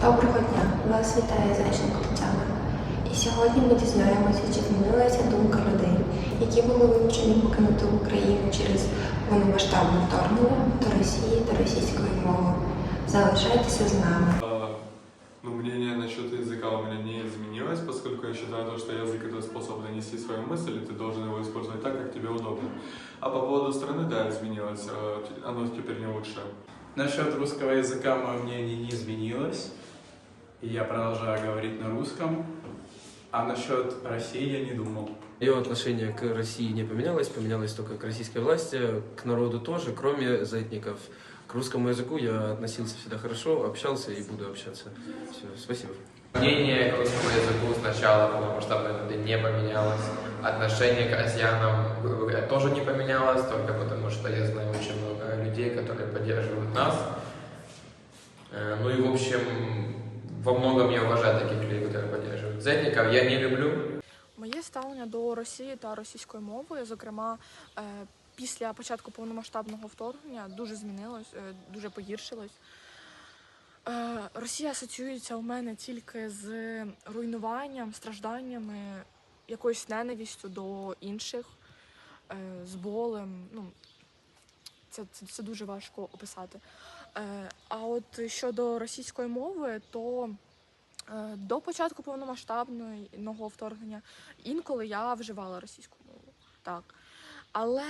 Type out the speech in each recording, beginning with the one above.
Доброго дня! Вас вітає Зайченко Тетяна. І сьогодні ми дізнаємося, чи змінилася думка людей, які були вимушені покинути Україну через повномасштабне вторгнення до Росії та російської мови. Залишайтеся з нами. А, Ну, мнение насчет языка у меня не изменилось, поскольку я считаю, то, что язык это способ донести свою мысль, и ты должен его использовать так, как тебе удобно. А по поводу страны, да, изменилось, а, оно теперь не лучше. Насчет русского языка мое мнение не изменилось. И я продолжаю говорить на русском. А насчет России я не думал. Ее отношение к России не поменялось, поменялось только к российской власти, к народу тоже, кроме заитников. К русскому языку я относился всегда хорошо, общался и буду общаться. Все, спасибо. Мнение к русскому языку с начала полномасштабной войны не поменялось. Отношение к азианам, говоря, тоже не поменялось, только потому что я знаю очень много людей, которые поддерживают нас. Э, Ну и, в общем, во многом я уважаю таких людей, которые поддерживают. Зетников я не люблю, Моє ставлення до Росії та російської мови, зокрема, е, після початку повномасштабного вторгнення, дуже змінилось, е, дуже погіршилось. Е, Росія асоціюється у мене тільки з руйнуванням, стражданнями, якоюсь ненавістю до інших, з болем. Ну, це, це, це дуже важко описати. Е, А от щодо російської мови, то е, до початку повномасштабного вторгнення інколи я вживала російську мову. Так. Але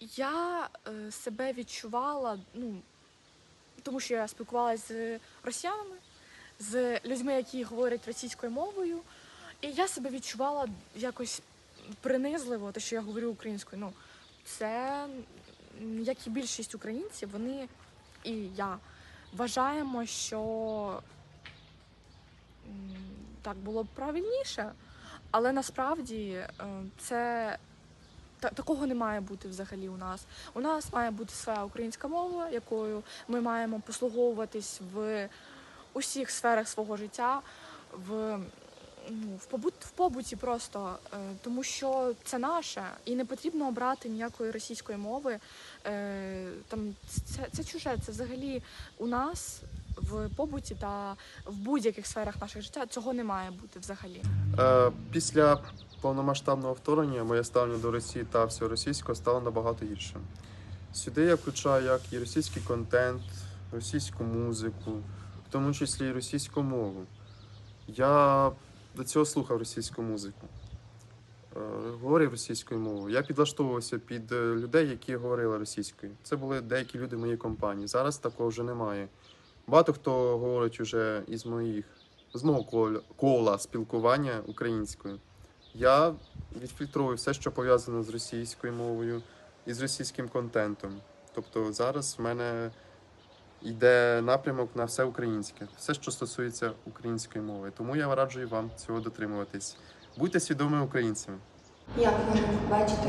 я е, себе відчувала, ну, тому що я спілкувалася з росіянами, з людьми, які говорять російською мовою, і я себе відчувала якось принизливо, те, що я говорю українською. Ну, це, як і більшість українців, вони і я вважаємо, що так було б правильніше, але насправді е, це такого не має бути взагалі у нас. У нас має бути своя українська мова, якою ми маємо послуговуватись в усіх сферах свого життя, в, ну, в, побут, в побуті просто, е, тому що це наше, і не потрібно обрати ніякої російської мови. Е, там, це, це чуже, це взагалі у нас в побуті та в будь-яких сферах нашого життя цього не має бути взагалі. Е, Після повномасштабного вторгнення моє ставлення до Росії та всього російського стало набагато гіршим. Сюди я включаю як і російський контент, російську музику, в тому числі і російську мову. Я до цього слухав російську музику, е, говорив російською мовою. Я підлаштовувався під е, людей, які говорили російською. Це були деякі люди в моєї компанії. Зараз такого вже немає. Багато хто говорить уже із моїх з мого кола спілкування українською. Я відфільтрую все, що пов'язано з російською мовою і з російським контентом. Тобто зараз в мене йде напрямок на все українське, все, що стосується української мови. Тому я раджую вам цього дотримуватись. Будьте свідомими українцями. Як можемо побачити,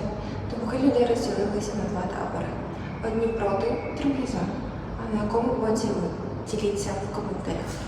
думки людей розділилися на два табори. Одні проти, другі за. А на якому боці ви? Діліться в коментарях.